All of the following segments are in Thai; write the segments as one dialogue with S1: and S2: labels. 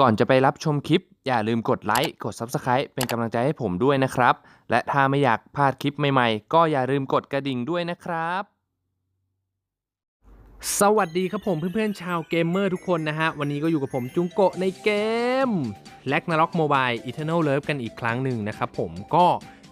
S1: ก่อนจะไปรับชมคลิป อย่าลืมกดไลค์กด Subscribe เป็นกำลังใจให้ผมด้วยนะครับ และถ้าไม่อยากพลาดคลิปใหม่ๆ ก็อย่าลืมกดกระดิ่งด้วยนะครับ สวัสดีครับผมเพื่อนๆชาวเกมเมอร์ทุกคนนะฮะ วันนี้ก็อยู่กับผมจุงโกะในเกม l a g n a r o k Mobile Eternal Love กันอีกครั้งหนึ่งนะครับผมก็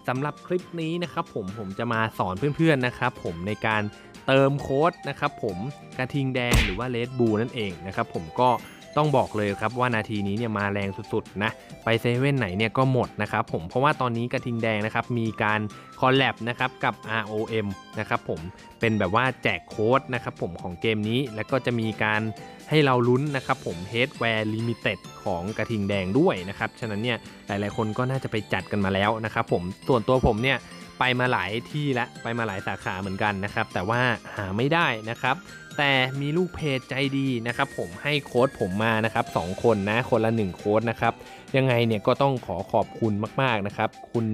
S1: สำหรับคลิปนี้นะครับผมผมจะมาสอนเพื่อนๆนะครับผมในการเติมโค้ดนะครับผมกระทิงแดงหรือว่าเลดบูนั่นเองนะครับผมก็ ต้องบอกเลยครับว่านาทีนี้เนี่ยมาแรงสุดๆนะไปเซเว่นไหนเนี่ยก็หมดนะครับผมเพราะว่าตอนนี้กระทิงแดงนะครับมีการคอลแลบนะครับกับ ROM นะครับผมเป็นแบบว่าแจกโค้ดนะครับผมของเกมนี้แล้วก็จะมีการให้เราลุ้นนะครับผม Headwear Limited ของกระทิงแดงด้วยนะครับฉะนั้นเนี่ยหลายๆคนก็น่าจะไปจัดกันมาแล้วนะครับผมส่วนตัวผมเนี่ยไปมาหลายที่และไปมาหลายสาขาเหมือนกันนะครับแต่ว่าหาไม่ได้นะครับ แต่มีลูกเพจใจดีนะครับผมให้โค้ดผมมานะครับสองคนนะคนละ 1 โค้ดนะครับยังไงเนี่ยก็ต้องขอขอบคุณมากๆนะครับคุณ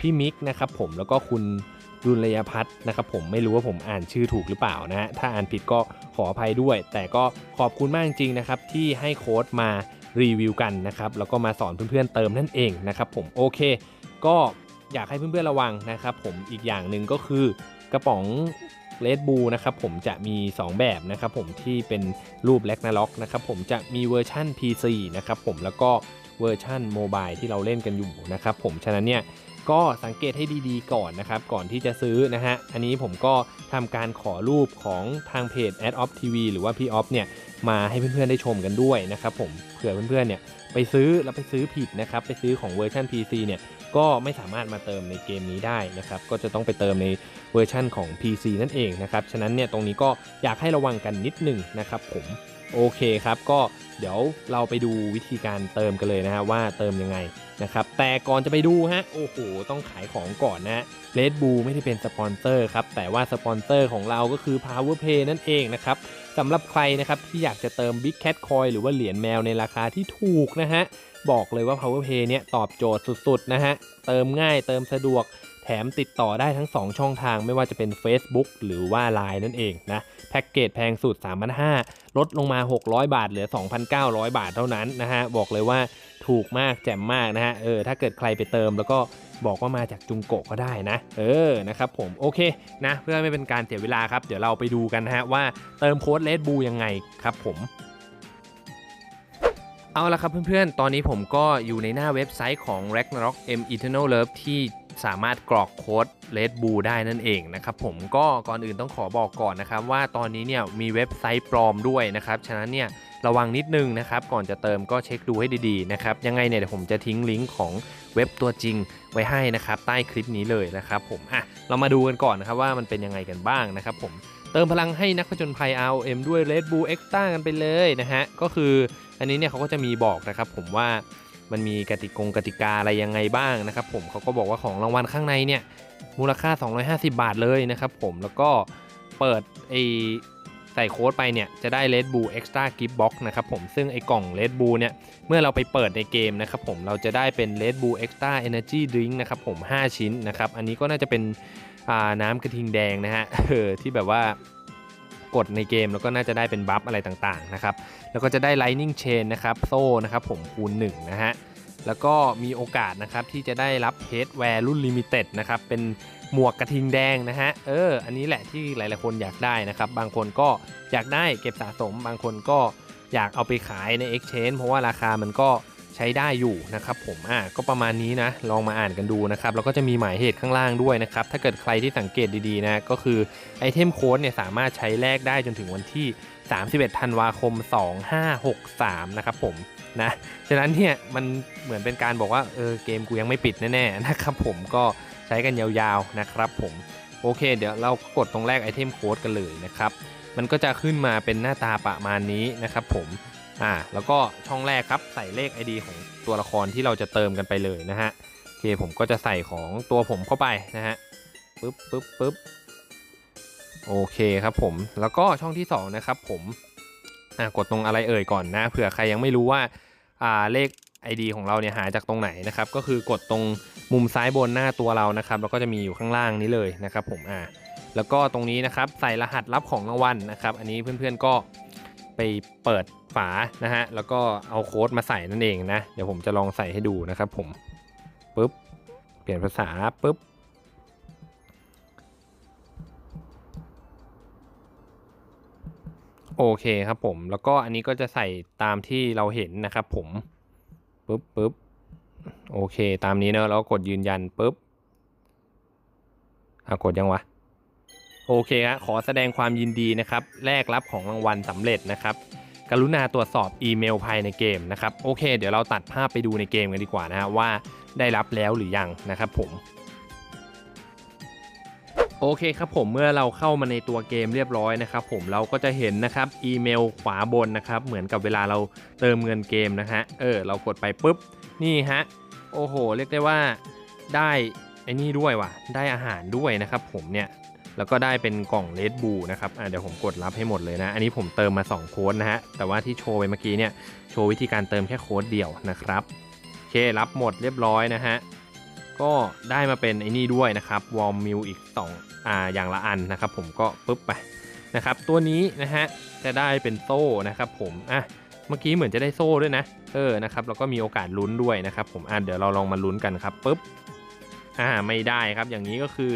S1: พี่มิกนะครับผมแล้วก็คุณดุลยพัฒน์นะครับผมไม่รู้ว่าผมอ่านชื่อถูกหรือเปล่านะฮะถ้าอ่านผิดก็ขออภัยด้วย แต่ก็ขอบคุณมากจริงๆนะครับที่ให้โค้ดมารีวิวกันนะครับแล้วก็มาสอนเพื่อนๆเติมนั่นเองนะครับผมโอเค ก็อยากให้เพื่อนๆระวังนะครับผมอีกอย่างหนึ่งก็คือกระป๋อง เลดบูนะครับผมจะมี 2 แบบนะครับผมที่เป็นรูปแลกนาล็อกนะครับผมจะมีเวอร์ชั่น PC นะครับผมแล้วก็เวอร์ชั่นโมบายที่เราเล่นกันอยู่นะครับผมฉะนั้นเนี่ยก็สังเกตให้ดีๆก่อนนะครับก่อนที่จะซื้อนะฮะอันนี้ผมก็ทำการขอรูปของทางเพจ a d o f TV หรือว่าพี่ออฟเนี่ยมาให้เพื่อนๆได้ชมกันด้วยนะครับผมเผื่อเพื่อนๆเนี่ยไปซื้อแล้วไปซื้อผิดนะครับไปซื้อของเวอร์ชัน PC เนี่ย ก็ไม่สามารถมาเติมในเกมนี้ได้นะครับ ก็จะต้องไปเติมในเวอร์ชั่นของ PC นั่นเองนะครับ ฉะนั้นเนี่ยตรงนี้ก็อยากให้ระวังกันนิดหนึ่งนะครับผม โอเคครับก็เดี๋ยวเราไปดูวิธีการเติมกันเลยนะฮะว่าเติมยังไงนะครับแต่ก่อนจะไปดูฮะโอ้โหต้องขายของก่อนนะฮะ Red Bull ไม่ได้เป็นสปอนเซอร์ครับแต่ว่าสปอนเซอร์ของเราก็คือ PowerPay นั่นเองนะครับสำหรับใครนะครับที่อยากจะเติม Big Cat Coin หรือว่าเหรียญแมวในราคาที่ถูกนะฮะบอกเลยว่า PowerPay เนี่ยตอบโจทย์สุดๆนะฮะเติมง่ายเติมสะดวกแถมติดต่อได้ทั้ง 2 ช่องทางไม่ว่าจะเป็น Facebook หรือว่า Line นั่นเองนะ แพ็กเกจแพงสุด 3,500 ลดลงมา 600 บาท เหลือ 2,900 บาทเท่านั้นนะฮะ บอกเลยว่าถูกมากแจ่มมากนะฮะ เออ ถ้าเกิดใครไปเติมแล้วก็บอกว่ามาจากจุงโกะก็ได้นะ เออ นะครับผม โอเค นะ เพื่อไม่เป็นการเสียเวลาครับ เดี๋ยวเราไปดูกันนะฮะว่าเติมโค้ดเลดบูยังไงครับผมเอาละครับเพื่อนๆ ตอนนี้ผมก็อยู่ในหน้าเว็บไซต์ของ Ragnarok M Eternal Love ที่ สามารถกรอกโค้ด Red Bull ได้นั่นเองนะครับผมก็ก่อนอื่นต้องขอบอกก่อนนะครับว่าตอนนี้เนี่ยมีเว็บไซต์ปลอมด้วยนะครับฉะนั้นเนี่ยระวังนิดนึงนะครับก่อนจะเติมก็เช็คดูให้ดีๆนะครับยังไงเนี่ยเดี๋ยวผมจะทิ้งลิงก์ของเว็บตัวจริงไว้ให้นะครับใต้คลิปนี้เลยนะครับผมอะเรามาดูกันก่อนนะครับว่ามันเป็นยังไงกันบ้างนะครับผมเติมพลังให้นักผจญภัย ROM ด้วย Red Bull Extra กันไปเลยนะฮะก็คืออันนี้เนี่ยเขาก็จะมีบอกนะครับผมว่า มันมีกติกงกติกาอะไรยังไงบ้างนะครับผมเขาก็บอกว่าของรางวัลข้างในเนี่ยมูลค่า 250 บาทเลยนะครับผมแล้วก็เปิดไอใส่โค้ดไปเนี่ยจะได้ Red Bull Extra Gift Box นะครับผมซึ่งไอกล่อง Red Bull เนี่ยเมื่อเราไปเปิดในเกมนะครับผมเราจะได้เป็น Red Bull Extra Energy Drink นะครับผม 5 ชิ้นนะครับอันนี้ก็น่าจะเป็นน้ำกระทิงแดงนะฮะที่แบบว่า กดในเกมแล้วก็น่าจะได้เป็นบัฟอะไรต่างๆนะครับ แล้วก็จะได้ Lightning Chain นะครับโซ่นะครับผมคูณ1นะฮะ แล้วก็มีโอกาสนะครับที่จะได้รับเพจแวร์รุ่นลิมิเต็ดนะครับเป็นหมวกกระทิงแดงนะฮะ เออ อันนี้แหละที่หลายๆคนอยากได้นะครับ บางคนก็อยากได้เก็บสะสม บางคนก็อยากเอาไปขายใน Exchange เพราะว่าราคามันก็ ใช้ได้อยู่นะครับผมอะก็ประมาณนี้นะลองมาอ่านกันดูนะครับแล้วก็จะมีหมายเหตุข้างล่างด้วยนะครับถ้าเกิดใครที่สังเกตดีๆนะก็คือไอเทมโค้ดเนี่ยสามารถใช้แลกได้จนถึงวันที่ 31ธันวาคม 2563 นะครับผมนะฉะนั้นเนี่ยมันเหมือนเป็นการบอกว่าเออเกมกูยังไม่ปิดแน่ๆนะครับผมก็ใช้กันยาวๆนะครับผมโอเค เดี๋ยวเรากดตรงแรกไอเทมโค้ดกันเลยนะครับมันก็จะขึ้นมาเป็นหน้าตาประมาณนี้นะครับผม อ่าแล้วก็ช่องแรกครับใส่เลข ID ของตัวละครที่เราจะเติมกันไปเลยนะฮะโอเคผมก็จะใส่ของตัวผมเข้าไปนะฮะปึ๊บปึ๊บปึ๊บโอเคครับผมแล้วก็ช่องที่2นะครับผมอ่ากดตรงอะไรเอ่ยก่อนนะเผื่อใครยังไม่รู้ว่าอ่าเลข ID ของเราเนี่ยหาจากตรงไหนนะครับก็คือกดตรงมุมซ้ายบนหน้าตัวเรานะครับแล้วก็จะมีอยู่ข้างล่างนี้เลยนะครับผมอ่าแล้วก็ตรงนี้นะครับใส่รหัสรับของรางวัลนะครับ อันนี้เพื่อนๆก็ ไปเปิดฝานะฮะแล้วก็เอาโค้ดมาใส่นั่นเองนะเดี๋ยวผมจะลองใส่ให้ดูนะครับผมปุ๊บเปลี่ยนภาษาปุ๊บโอเคครับผมแล้วก็อันนี้ก็จะใส่ตามที่เราเห็นนะครับผมปุ๊บปุ๊บโอเค ตามนี้เนอะแล้วก็กดยืนยันปุ๊บอะกดยังวะ โอเคครับขอแสดงความยินดีนะครับแลกรับของรางวัลสำเร็จนะครับ กรุณาตรวจสอบอีเมลภายในเกมนะครับโอเค เดี๋ยวเราตัดภาพไปดูในเกมกันดีกว่านะฮะว่าได้รับแล้วหรือยังนะครับผมโอเคครับผมเมื่อเราเข้ามาในตัวเกมเรียบร้อยนะครับผมเราก็จะเห็นนะครับอีเมลขวาบนนะครับเหมือนกับเวลาเราเติมเงินเกมนะฮะเออเรากดไปปุ๊บนี่ฮะโอ้โห เรียกได้ว่าได้ไอ้นี่ด้วยว่ะได้อาหารด้วยนะครับผมเนี่ย แล้วก็ได้เป็นกล่องเลดบูนะครับเดี๋ยวผมกดรับให้หมดเลยนะ อันนี้ผมเติมมา 2 โค้ดนะฮะ แต่ว่าที่โชว์ไปเมื่อกี้เนี่ยโชว์วิธีการเติมแค่โค้ดเดียวนะครับโอเครับหมดเรียบร้อยนะฮะ ก็ได้มาเป็นไอ้นี่ด้วยนะครับวอลมิลอีก2อ่าอย่างละอันนะครับผมก็ปุ๊บไปนะครับตัวนี้นะฮะจะได้เป็นโซ่นะครับผมอะเมื่อกี้เหมือนจะได้โซ่ด้วยนะเออนะครับแล้วก็มีโอกาสลุ้นด้วยนะครับผมอะเดี๋ยวเราลองมาลุ้นกันครับปุ๊บอ่าไม่ได้ครับอย่างนี้ก็คือ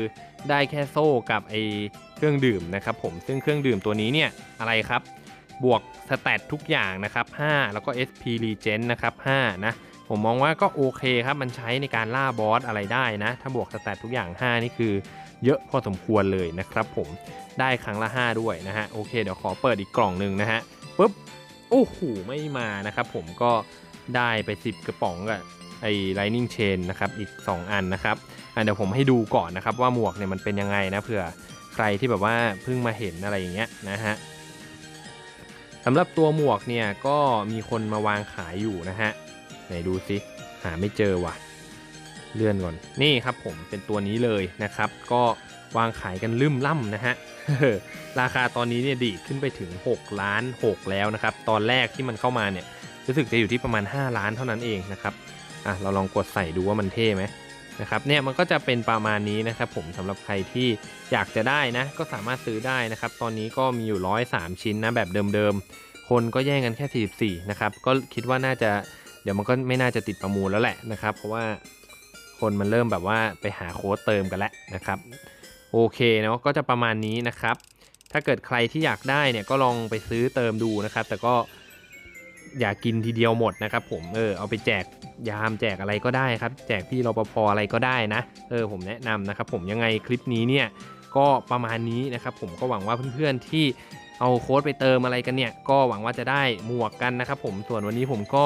S1: ได้แค่โซ่กับไอเครื่องดื่มนะครับผมซึ่งเครื่องดื่มตัวนี้เนี่ยอะไรครับ บวกสแตททุกอย่างนะครับ5แล้วก็ SP Regen นะครับ5นะผมมองว่าก็โอเคครับมันใช้ในการล่าบอสอะไรได้นะ ถ้าบวกสแตททุกอย่าง 5 นี่คือเยอะพอสมควรเลยนะครับผมได้ครั้งละ 5 ด้วยนะฮะโอเคเดี๋ยวขอเปิดอีกกล่องหนึ่งนะฮะปุ๊บโอ้โหไม่มานะครับผมก็ได้ไป 10 กระป๋องกับ ไอ้ Lightning Chain นะครับอีก 2 อันนะครับอะเดี๋ยวผมให้ดูก่อนนะครับว่าหมวกเนี่ยมันเป็นยังไงนะเผื่อใครที่แบบว่าเพิ่งมาเห็นอะไรอย่างเงี้ยนะฮะสำหรับตัวหมวกเนี่ยก็มีคนมาวางขายอยู่นะฮะไหนดูสิหาไม่เจอว่ะ เลื่อนก่อนนี่ครับผมเป็นตัวนี้เลยนะครับ ก็วางขายกันลืมล่ำนะฮะราคาตอนนี้เนี่ยดีขึ้นไปถึง 6 ล้าน 6 แล้วนะครับ ตอนแรกที่มันเข้ามาเนี่ยรู้สึกจะอยู่ที่ประมาณ 5 ล้านเท่านั้นเองนะครับ อะเราลองกดใส่ดูว่ามันเท่ไหมนะครับเนี่ยมันก็จะเป็นประมาณนี้นะครับผมสำหรับใครที่อยากจะได้นะก็สามารถซื้อได้นะครับ ตอนนี้ก็มีอยู่103ชิ้นนะแบบเดิมๆ คนก็แย่งกันแค่ 44 นะครับ ก็คิดว่าน่าจะเดี๋ยวมันก็ไม่น่าจะติดประมูลแล้วแหละนะครับ เพราะว่าคนมันเริ่มแบบว่าไปหาโค้ดเติมกันแล้วนะครับ โอเคเนาะก็จะประมาณนี้นะครับ ถ้าเกิดใครที่อยากได้เนี่ยก็ลองไปซื้อเติมดูนะครับ แต่ก็ อย่ากินทีเดียวหมดนะครับผมเออเอาไปแจกยามแจกอะไรก็ได้ครับ แจกพี่รปภอะไรก็ได้นะเออผมแนะนำนะครับผมยังไงคลิปนี้เนี่ยก็ประมาณนี้นะครับผมก็หวังว่าเพื่อนๆที่เอาโค้ดไปเติมอะไรกันเนี่ย ก็หวังว่าจะได้หมวกกันนะครับผมส่วนวันนี้ผมก็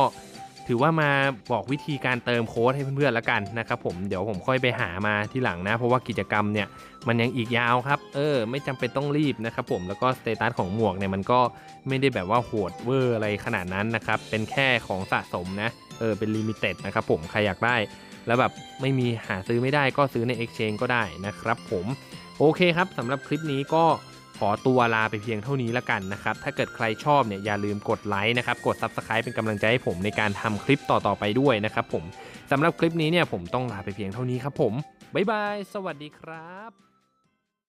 S1: ถือว่ามาบอกวิธีการเติมโค้ดให้เพื่อนๆแล้วกันนะครับผมเดี๋ยวผมค่อยไปหามาที่หลังนะ เพราะว่ากิจกรรมเนี่ยมันยังอีกยาวครับเออไม่จำเป็นต้องรีบนะครับผมแล้วก็สเตตัสของหมวกเนี่ยมันก็ไม่ได้แบบว่าโหดเวอร์อะไรขนาดนั้นนะครับเป็นแค่ของสะสมนะเออเป็นลิมิเต็ดนะครับผมใครอยากได้ แล้วแบบไม่มีหาซื้อไม่ได้ก็ซื้อใน Exchange ก็ได้นะครับผมโอเคครับสำหรับคลิปนี้ก็ ขอตัวลาไปเพียงเท่านี้ละกันนะครับ ถ้าเกิดใครชอบเนี่ยอย่าลืมกดไลค์นะครับ กด Subscribe เป็นกำลังใจให้ผมในการทำคลิปต่อๆไปด้วยนะครับผมสำหรับคลิปนี้เนี่ยผมต้องลาไปเพียงเท่านี้ครับผม บ๊ายบาย สวัสดีครับ